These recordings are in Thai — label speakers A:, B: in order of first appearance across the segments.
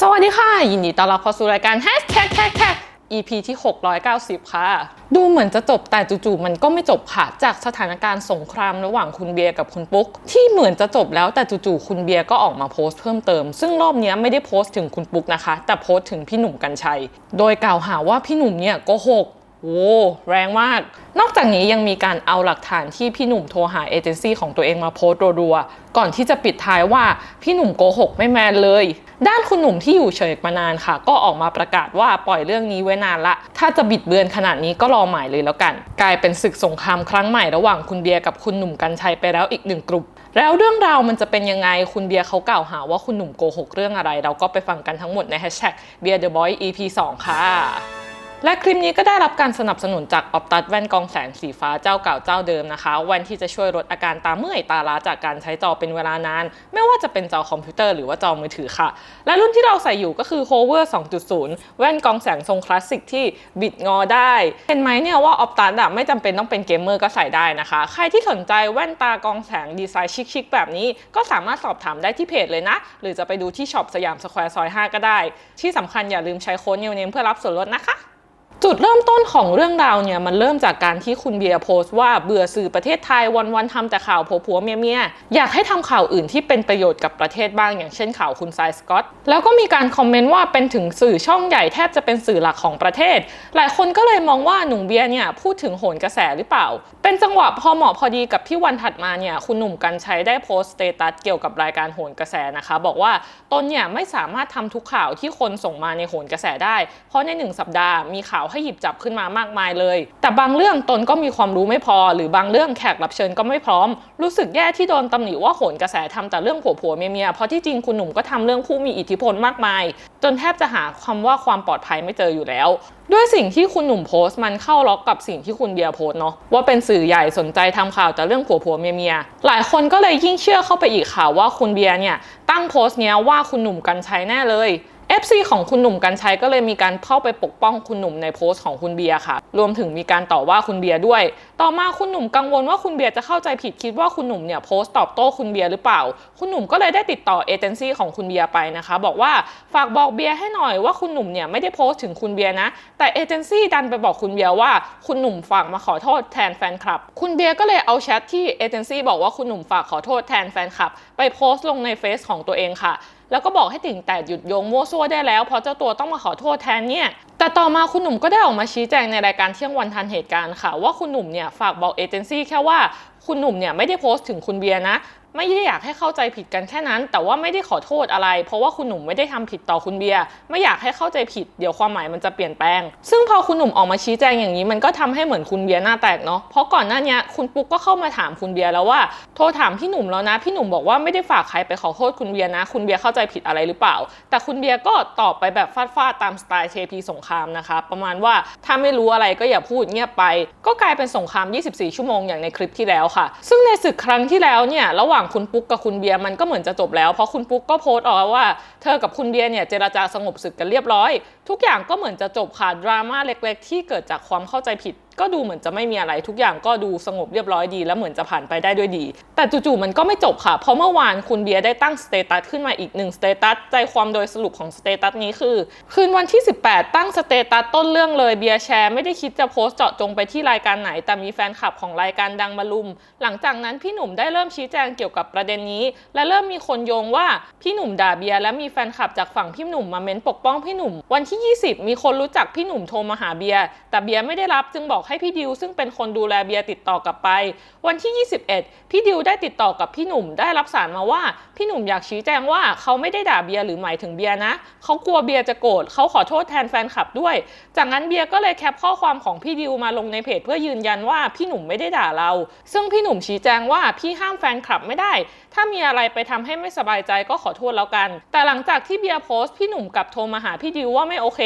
A: สวัสดีค่ะ ยินดีต้อนรับเข้าสู่รายการ Hashtag Tag Tag EP ที่ 690 ค่ะ ดูเหมือนจะจบแต่จู่ๆมันก็ไม่จบค่ะ จากสถานการณ์สงครามระหว่างคุณเบียร์กับคุณปุ๊ก ที่เหมือนจะจบแล้วแต่จู่ๆคุณเบียร์ก็ออกมาโพสต์เพิ่มเติม ซึ่งรอบนี้ไม่ได้โพสต์ถึงคุณปุ๊กนะคะ แต่โพสต์ถึงพี่หนุ่มกัญชัย โดยกล่าวหาว่าพี่หนุ่มเนี่ยโกหกโว้แรงมาก นอกจากนี้ยังมีการเอาหลักฐานที่พี่หนุ่มโทรหาเอเจนซี่ของตัวเองมาโพสต์รัวๆก่อนที่จะปิดท้ายว่าพี่หนุ่มโกหกไม่แมนเลย ด้านคุณหนุ่มที่อยู่เฉยมานานค่ะ ก็ออกมาประกาศว่าปล่อยเรื่องนี้ไว้นานละ ถ้าจะบิดเบือนขนาดนี้ก็รอหมายเลยแล้วกัน กลายเป็นศึกสงครามครั้งใหม่ระหว่างคุณเบียร์กับคุณหนุ่มกัญชัยไปแล้วอีกหนึ่งกลุ่มแล้วเรื่องราวมันจะเป็นยังไงคุณเบียร์เขากล่าวหาว่าคุณหนุ่มโกหกเรื่องอะไร เราก็ไปฟังกันทั้งหมดในแฮชแท็กเบียร์เดอะบอย EP 2 ค่ะ และคลิปนี้ก็ได้รับการสนับสนุนจากออปตัดแว่นกองแสงสีฟ้าเจ้าเก่าเจ้าเดิมนะคะแว่นที่จะช่วยลดอาการตาเมื่อยตาล้าจากการใช้จอเป็นเวลานาน ไม่ว่าจะเป็นจอคอมพิวเตอร์หรือว่าจอมือถือค่ะ และรุ่นที่เราใส่อยู่ก็คือ Hover 2.0 แว่นกองแสงทรงคลาสสิกที่บิดงอได้ เห็นไหมเนี่ยว่าออปตัดอะไม่จำเป็นต้องเป็นเกมเมอร์ก็ใส่ได้นะคะ ใครที่สนใจแว่นตากองแสงดีไซน์ชิคๆแบบนี้ ก็สามารถสอบถามได้ที่เพจเลยนะ หรือจะไปดูที่ช็อปสยามสแควร์ซอย5ก็ได้ ที่สำคัญอย่าลืมใช้โค้ดนิวเนมเพื่อรับส่วนลดนะคะ จุดเริ่มต้นของเรื่องราวเนี่ยมันเริ่มจากการที่คุณเบียร์โพสต์ว่าเบื่อสื่อประเทศไทยวันๆทำแต่ข่าวผัวๆเมียๆอยากให้ทำข่าวอื่นที่เป็นประโยชน์กับประเทศบ้างอย่างเช่นข่าวคุณไซสกอตแล้วก็มีการคอมเมนต์ว่าเป็นถึงสื่อช่องใหญ่แทบจะเป็นสื่อหลักของประเทศ หลายคนก็เลยมองว่าหนุ่มเบียร์เนี่ยพูดถึงโหนกระแสหรือเปล่า เป็นจังหวะพอเหมาะพอดีกับที่วันถัดมาเนี่ยคุณหนุ่มกัญชัยได้โพสต์สเตตัสเกี่ยวกับรายการโหนกระแสนะคะ บอกว่าตนเนี่ยไม่สามารถทำทุกข่าวที่คนส่งมาในโหนกระแสได้ เพราะในหนึ่งสัปดาห์มีข่าวให้หยิบจับขึ้นมามากมายเลย แต่บางเรื่องตนก็มีความรู้ไม่พอ หรือบางเรื่องแขกรับเชิญก็ไม่พร้อม รู้สึกแย่ที่โดนตำหนิว่าโหนกระแสทำแต่เรื่องผัวผัวเมียเมียเพราะที่จริงคุณหนุ่มก็ทำเรื่องผู้มีอิทธิพลมากมาย จนแทบจะหาคำว่าความปลอดภัยไม่เจออยู่แล้ว ด้วยสิ่งที่คุณหนุ่มโพสต์มันเข้าล็อกกับสิ่งที่คุณเบียร์โพสต์เนาะว่าเป็นสื่อใหญ่สนใจทำข่าวแต่เรื่องผัวผัวเมียเมียหลายคนก็เลยยิ่งเชื่อเข้าไปอีกค่ะว่าคุณเบียร์เนี่ยตั้งโพสต์เนี้ยว่าคุณหนุ่มกัญชัยแน่เลย FC ของคุณหนุ่มกัญชัยก็เลยมีการเข้าไปปกป้องคุณหนุ่มในโพสต์ของคุณเบียร์ค่ะ รวมถึงมีการต่อว่าคุณเบียร์ด้วย ต่อมาคุณหนุ่มกังวลว่าคุณเบียร์จะเข้าใจผิดคิดว่าคุณหนุ่มเนี่ยโพสต์ตอบโต้คุณเบียร์หรือเปล่า คุณหนุ่มก็เลยได้ติดต่อเอเจนซี่ของคุณเบียร์ไปนะคะ บอกว่าฝากบอกเบียร์ให้หน่อยว่าคุณหนุ่มเนี่ยไม่ได้โพสต์ถึงคุณเบียร์นะ แต่เอเจนซี่ดันไปบอกคุณเบียร์ว่าคุณหนุ่มฝากมาขอโทษแทนแฟนคลับ คุณเบียร์ก็เลยเอาแชทที่เอเจนซี่บอกว่าคุณหนุ่มฝากขอโทษแทนแฟนคลับไปโพสต์ลงในเฟซของตัวเองค่ะ แล้วก็บอกให้ติ่งแต่หยุดโยงมั่วซั่วได้แล้วเพราะเจ้าตัวต้องมาขอโทษแทนเนี่ย แต่ต่อมาคุณหนุ่มก็ได้ออกมาชี้แจงในรายการเที่ยงวันทันเหตุการณ์ค่ะ ว่าคุณหนุ่มเนี่ยฝากบอกเอเจนซี่แค่ว่าคุณหนุ่มเนี่ยไม่ได้โพสต์ถึงคุณเบียร์นะ ไม่ได้อยากให้เข้าใจผิดกันแค่นั้น แต่ว่าไม่ได้ขอโทษอะไร เพราะว่าคุณหนุ่มไม่ได้ทำผิดต่อคุณเบียร์ไม่อยากให้เข้าใจผิดเดี๋ยวความหมายมันจะเปลี่ยนแปลง ซึ่งพอคุณหนุ่มออกมาชี้แจงอย่างนี้มันก็ทำให้เหมือนคุณเบียร์หน้าแตกเนาะเพราะก่อนหน้านี้คุณปุ๊กก็เข้ามาถามคุณเบียร์แล้วว่าโทรถามพี่หนุ่มแล้วนะ พี่หนุ่มบอกว่าไม่ได้ฝากใครไปขอโทษคุณเบียร์นะ คุณเบียร์เข้าใจผิดอะไรหรือเปล่า แต่คุณเบียร์ก็ตอบไปแบบฟาดๆตามสไตล์เทพีสงครามนะคะประมาณว่าถ้าไม่รู้อะไรก็อย่าพูดเงียบไป ก็กลายเป็นสงคราม 24 ชั่วโมงอย่างในคลิปที่แล้วค่ะ ซึ่งในศึกครั้งที่แล้วเนี่ยระหว่างคุณปุ๊กกับคุณเบียร์มันก็เหมือนจะจบแล้ว เพราะคุณปุ๊กก็โพสต์ออกมาว่า เธอกับคุณเบียร์เนี่ยเจรจาสงบศึกกันเรียบร้อย ทุกอย่างก็เหมือนจะจบค่ะดราม่าเล็ก ๆ ที่เกิดจากความเข้าใจผิด ก็ดูเหมือนจะไม่มีอะไรทุกอย่างก็ดูสงบเรียบร้อยดี แล้วเหมือนจะผ่านไปได้ด้วยดี แต่จู่ๆมันก็ไม่จบค่ะ เพราะเมื่อวานคุณเบียร์ได้ตั้งสเตตัสขึ้นมาอีกหนึ่งสเตตัสใจความโดยสรุปของสเตตัสนี้คือ คืนวันที่ 18 ตั้งสเตตัสต้นเรื่องเลยเบียร์แชร์ไม่ได้คิดจะโพสต์เจาะจงไปที่รายการไหน แต่มีแฟนคลับของรายการดังมาลุม หลังจากนั้นพี่หนุ่มได้เริ่มชี้แจงเกี่ยวกับประเด็นนี้ และเริ่มมีคนโยงว่าพี่หนุ่มด่าเบียร์และมีแฟนคลับจากฝั่งพี่หนุ่มมาเม้นปกป้องพี่หนุ่ม วันที่ 20 มีคนรู้จักพี่หนุ่มโทรมาหาเบียร์แต่เบียร์ไม่ได้รับจึงบอกให้พี่ดิวซึ่งเป็นคนดูแลเบียร์ติดต่อกลับไป วันที่ 21 พี่ดิวได้ติดต่อกับพี่หนุ่มได้รับสารมาว่า พี่หนุ่มอยากชี้แจงว่าเขาไม่ได้ด่าเบียร์หรือหมายถึงเบียร์นะ เขากลัวเบียร์จะโกรธเขาขอโทษแทนแฟนคลับด้วย จากนั้นเบียร์ก็เลยแคปข้อความของพี่ดิวมาลงในเพจเพื่อยืนยันว่าพี่หนุ่มไม่ได้ด่าเรา ซึ่งพี่หนุ่มชี้แจงว่าพี่ห้ามแฟนคลับไม่ได้ ถ้ามีอะไรไปทำให้ไม่สบายใจก็ขอโทษแล้วกัน แต่หลังจากที่เบียร์โพสต์พี่หนุ่มกลับโทรมาหาพี่ดิวว่าไม่โอเค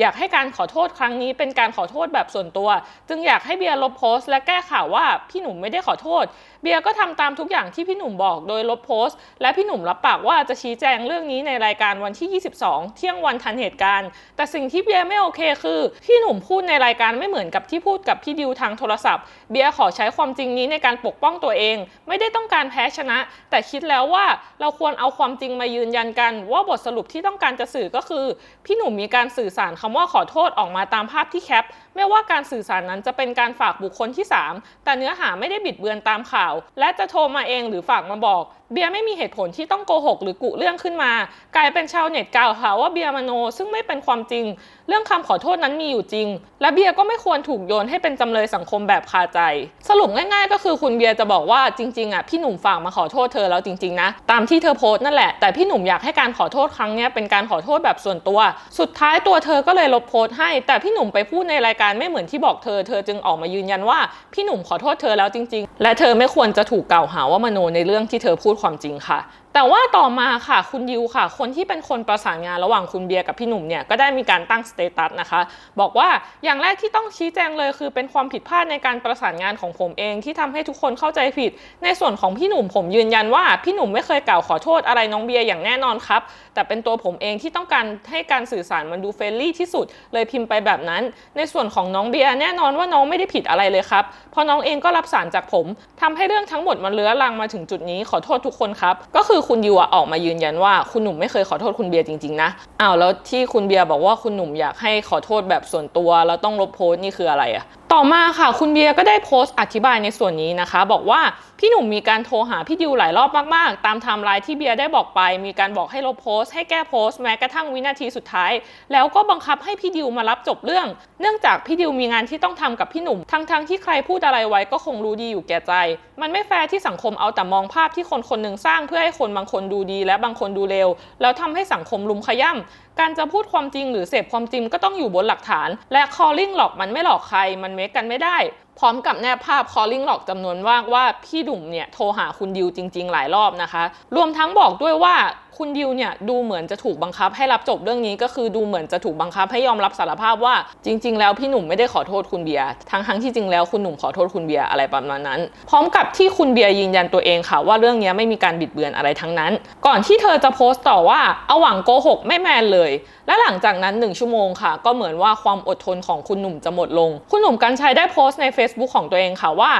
A: อยากให้การขอโทษครั้งนี้เป็นการขอโทษแบบส่วนตัวจึงอยากให้เบียร์ลบโพสต์และแก้ข่าวว่าพี่หนุ่มไม่ได้ขอโทษ เบียร์ก็ทำตามทุกอย่างที่พี่หนุ่มบอกโดยลบโพสต์ และพี่หนุ่มรับปากว่าจะชี้แจงเรื่องนี้ในรายการวันที่ 22 เที่ยงวันทันเหตุการณ์ แต่สิ่งที่เบียร์ไม่โอเคคือ พี่หนุ่มพูดในรายการไม่เหมือนกับที่พูดกับพี่ดิวทางโทรศัพท์ เบียร์ขอใช้ความจริงนี้ในการปกป้องตัวเอง ไม่ได้ต้องการแพ้ชนะ แต่คิดแล้วว่าเราควรเอาความจริงมายืนยันกัน ว่าบทสรุปที่ต้องการจะสื่อก็คือ พี่หนุ่มมีการสื่อสารคำว่าขอโทษออกมาตามภาพที่แคป ไม่ว่าการสื่อสารนั้นจะเป็นการฝากบุคคลที่ 3 แต่เนื้อหาไม่ได้บิดเบือนตามข่าว และจะโทรมาเองหรือฝากมาบอก เบียร์ไม่มีเหตุผลที่ต้องโกหกหรือกุเรื่องขึ้นมา กลายเป็นชาวเน็ตกล่าวหาว่าเบียร์มโน ซึ่งไม่เป็นความจริง เรื่องคำขอโทษนั้นมีอยู่จริง และเบียร์ก็ไม่ควรถูกโยนให้เป็นจำเลยสังคมแบบคาใจ สรุปง่ายๆ ก็คือคุณเบียร์จะบอกว่าจริงๆอะพี่หนุ่มฝากมาขอโทษเธอแล้วจริงๆนะตามที่เธอโพสต์นั่นแหละแต่พี่หนุ่มอยากให้การขอโทษครั้งนี้เป็นการขอโทษแบบส่วนตัว สุดท้ายตัวเธอก็เลยลบโพสต์ให้ แต่พี่หนุ่มไปพูดในรายการไม่เหมือนที่บอกเธอเธอจึงออกมายืนยันว่าพี่หนุ่มขอโทษเธอแล้วจริง ๆ และเธอไม่ควรจะถูกกล่าวหาว่ามโนในเรื่องที่เธอพูดความจริงค่ะ แต่ว่าต่อมาค่ะคุณยิวค่ะ คนที่เป็นคนประสานงานระหว่างคุณเบียร์กับพี่หนุ่มเนี่ยก็ได้มีการตั้งสเตตัสนะคะ บอกว่าอย่างแรกที่ต้องชี้แจงเลยคือเป็นความผิดพลาดในการประสานงานของผมเองที่ทำให้ทุกคนเข้าใจผิด ในส่วนของพี่หนุ่มผมยืนยันว่าพี่หนุ่มไม่เคยกล่าวขอโทษอะไรน้องเบียร์อย่างแน่นอนครับ แต่เป็นตัวผมเองที่ต้องการให้การสื่อสารมันดูเฟรนลี่ที่สุด เลยพิมพ์ไปแบบนั้น ในส่วนของน้องเบียร์แน่นอนว่าน้องไม่ได้ผิดอะไรเลยครับเพราะน้องเองก็รับสารจากผมทำให้เรื่องทั้งหมดมันเลื้อรังมาถึงจุดนี้ขอโทษทุกคนครับก็คือคุณยูอออกมายืนยันว่าคุณหนุ่มไม่เคยขอโทษคุณเบียร์จริงๆนะอ้าวแล้วที่คุณเบียร์บอกว่าคุณหนุ่มอยากให้ขอโทษแบบส่วนตัวแล้วต้องลบโพสต์นี่คืออะไรอะ ต่อมาค่ะคุณเบียร์ก็ได้โพสต์อธิบายในส่วนนี้นะคะ บอกว่าพี่หนุ่มมีการโทรหาพี่ดิวหลายรอบมากๆ ตามไทม์ไลน์ที่เบียร์ได้บอกไป มีการบอกให้ลบโพสต์ให้แก้โพสต์แม้กระทั่งวินาทีสุดท้าย แล้วก็บังคับให้พี่ดิวมารับจบเรื่อง เนื่องจากพี่ดิวมีงานที่ต้องทำกับพี่หนุ่ม ทั้งๆที่ใครพูดอะไรไว้ก็คงรู้ดีอยู่แก่ใจ มันไม่แฟร์ที่สังคมเอาแต่มองภาพที่คนคนหนึ่งสร้างเพื่อให้คนบางคนดูดี และบางคนดูเร็วแล้วทำให้สังคมลุมขย่ำการจะพูดความจริงหรือเสพความจริงก็ต้องอยู่บนหลักฐาน และ calling หลอกมันไม่หลอกใคร มันเมคกันไม่ได้ พร้อมกับแนบภาพ calling หลอกจำนวนมากว่าพี่ดุ่มเนี่ยโทรหาคุณดิวจริง ๆ หลายรอบนะคะ รวมทั้งบอกด้วยว่าคุณดิวเนี่ยดูเหมือนจะถูกบังคับให้รับจบเรื่องนี้ก็คือดูเหมือนจะถูกบังคับให้ยอมรับสารภาพว่าจริง ๆ แล้วพี่หนุ่มไม่ได้ขอโทษคุณเบียร์ทั้งทั้งที่จริงแล้วคุณหนุ่มขอโทษคุณเบียร์อะไรประมาณนั้น พร้อมกับที่คุณเบียร์ยืนยันตัวเองค่ะว่าเรื่องนี้ไม่มีการบิดเบือนอะไรทั้งนั้น ก่อนที่เธอจะโพสต์ต่อว่าเอาหวังโกหกไม่แมนเลย และหลังจากนั้น 1 ชั่วโมงค่ะ ก็เหมือนว่าความอดทนของคุณหนุ่มจะหมดลง คุณหนุ่มกัญชัยได้โพสต์ใน Facebook ของตัวเองค่ะว่า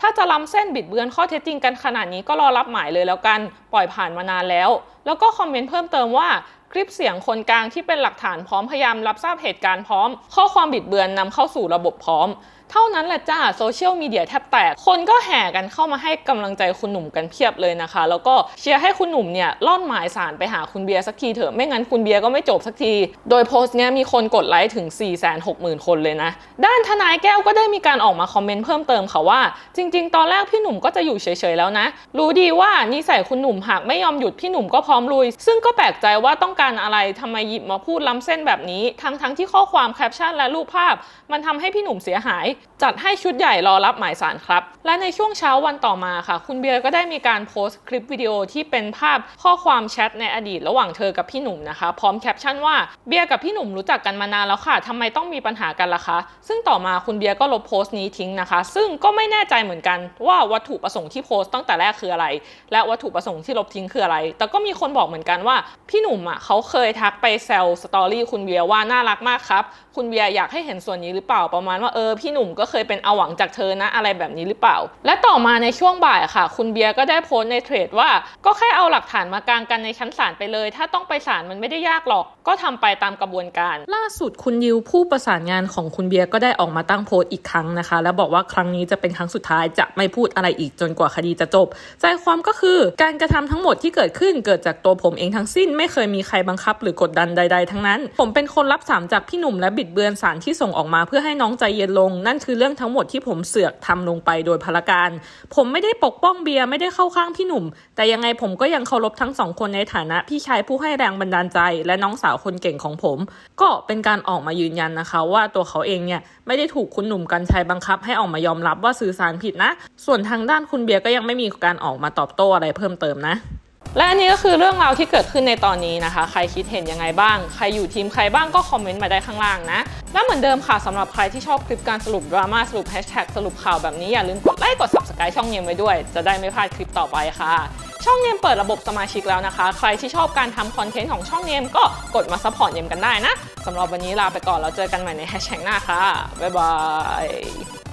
A: ถ้าจะล้ำเส้นบิดเบือนข้อเท็จจริงกันขนาดนี้ก็รอรับหมายเลยแล้วกันปล่อยผ่านมานานแล้ว แล้วก็คอมเมนต์เพิ่มเติมว่าคลิปเสียงคนกลางที่เป็นหลักฐานพร้อมพยายามรับทราบเหตุการณ์พร้อม ข้อความบิดเบือนนำเข้าสู่ระบบพร้อม เท่านั้นแหละจ้าโซเชียลมีเดียแทบแตก คนก็แห่กันเข้ามาให้กำลังใจคุณหนุ่มกันเพียบเลยนะคะ แล้วก็เชียร์ให้คุณหนุ่มเนี่ยล่อนหมายสารไปหาคุณเบียร์สักทีเถอะไม่งั้นคุณเบียร์ก็ไม่จบสักที โดยโพสต์เนี้ยมีคนกดไลค์ถึง 4 6 0 0 0 0 คนเลยนะ ด้านทนายแก้วก็ได้มีการออกมาคอมเมนต์เพิ่มเติมค่ะว่า จริง ๆ ตอนแรกพี่หนุ่มก็จะอยู่เฉยๆแล้วนะ รู้ดีว่านิสัยคุณหนุ่มหากไม่ยอมหยุดพี่หนุ่มก็พร้อมลุย ซึ่งก็แปลกใจว่าต้องการอะไรทำไมหยิบมาพูดล้ำเส้นแบบนี้ ทั้งๆที่ข้อความแคปชั่นและรูปภาพ มันทำให้พี่หนุ่มเสียหายจัดให้ชุดใหญ่รอรับหมายสารครับ และในช่วงเช้าวันต่อมาค่ะ คุณเบียร์ก็ได้มีการโพสต์คลิปวิดีโอที่เป็นภาพข้อความแชทในอดีตระหว่างเธอกับพี่หนุ่มนะคะ พร้อมแคปชั่นว่าเบียร์กับพี่หนุ่มรู้จักกันมานานแล้วค่ะทำไมต้องมีปัญหากันล่ะคะ ซึ่งต่อมาคุณเบียร์ก็ลบโพสต์นี้ทิ้งนะคะ ซึ่งก็ไม่แน่ใจเหมือนกันว่าวัตถุประสงค์ที่โพสต์ตั้งแต่แรกคืออะไร และวัตถุประสงค์ที่ลบทิ้งคืออะไร แต่ก็มีคนบอกเหมือนกันว่า พี่หนุ่มอะเขาเคยทักไปแซวสตอรี่คุณเบียร์ว่าน่ารักมากครับคุณเบียร์อยากให้เห็นส่วนนี้หรือเปล่าประมาณว่าเออพี่หนุ่มก็เคยเป็นเอาหวังจากเธอนะอะไรแบบนี้หรือเปล่า และต่อมาในช่วงบ่ายค่ะ คุณเบียร์ก็ได้โพสต์ในเทรดว่า ก็แค่เอาหลักฐานมากางกันในชั้นศาลไปเลย ถ้าต้องไปศาลมันไม่ได้ยากหรอก ก็ทำไปตามกระบวนการ ล่าสุดคุณยิวผู้ประสานงานของคุณเบียร์ก็ได้ออกมาตั้งโพสต์อีกครั้งนะคะ แล้วบอกว่าครั้งนี้จะเป็นครั้งสุดท้ายจะไม่พูดอะไรอีกจนกว่าคดีจะจบ ใจความก็คือการกระทำทั้งหมดที่เกิดขึ้นเกิดจากตัวผมเองทั้งสิ้น ไม่เคยมีใครบังคับหรือกดดันใด ๆ ทั้งนั้น ผมเป็นคนรับสารจากพี่หนุ่มและบิดเบือนสารที่ส่งออกมาเพื่อให้น้องใจเย็นลงนั่นคือเรื่องทั้งหมดที่ผมเสือกทำลงไปโดยพลการ ผมไม่ได้ปกป้องเบียร์ไม่ได้เข้าข้างพี่หนุ่ม แต่ยังไงผมก็ยังเคารพทั้งสองคนในฐานะพี่ชายผู้ให้แรงบันดาลใจ และน้องสาวคนเก่งของผม ก็เป็นการออกมายืนยันนะคะ ว่าตัวเขาเองเนี่ยไม่ได้ถูกคุณหนุ่มกัญชัยบังคับ ให้ออกมายอมรับว่าสื่อสารผิดนะ ส่วนทางด้านคุณเบียร์ก็ยังไม่มีการออกมาตอบโต้อะไรเพิ่มเติมนะ และอันนี้ก็คือเรื่องราวที่เกิดขึ้นในตอนนี้นะคะ ใครคิดเห็นยังไงบ้าง ใครอยู่ทีมใครบ้างก็คอมเมนต์มาได้ข้างล่างนะ และเหมือนเดิมค่ะสำหรับใครที่ชอบคลิปการสรุปดราม่าสรุปแฮชแท็กสรุปข่าวแบบนี้อย่าลืมกดไลค์กด subscribe ช่องเนียมไว้ด้วย จะได้ไม่พลาดคลิปต่อไปค่ะ ช่องเนียมเปิดระบบสมาชิกแล้วนะคะ ใครที่ชอบการทำคอนเทนต์ของช่องเนียมก็กดมาซัพพอร์ตเนียมกันได้นะสำหรับวันนี้ลาไปก่อนแล้วเจอกันใหม่ในแฮชแท็กหน้าค่ะบ๊ายบาย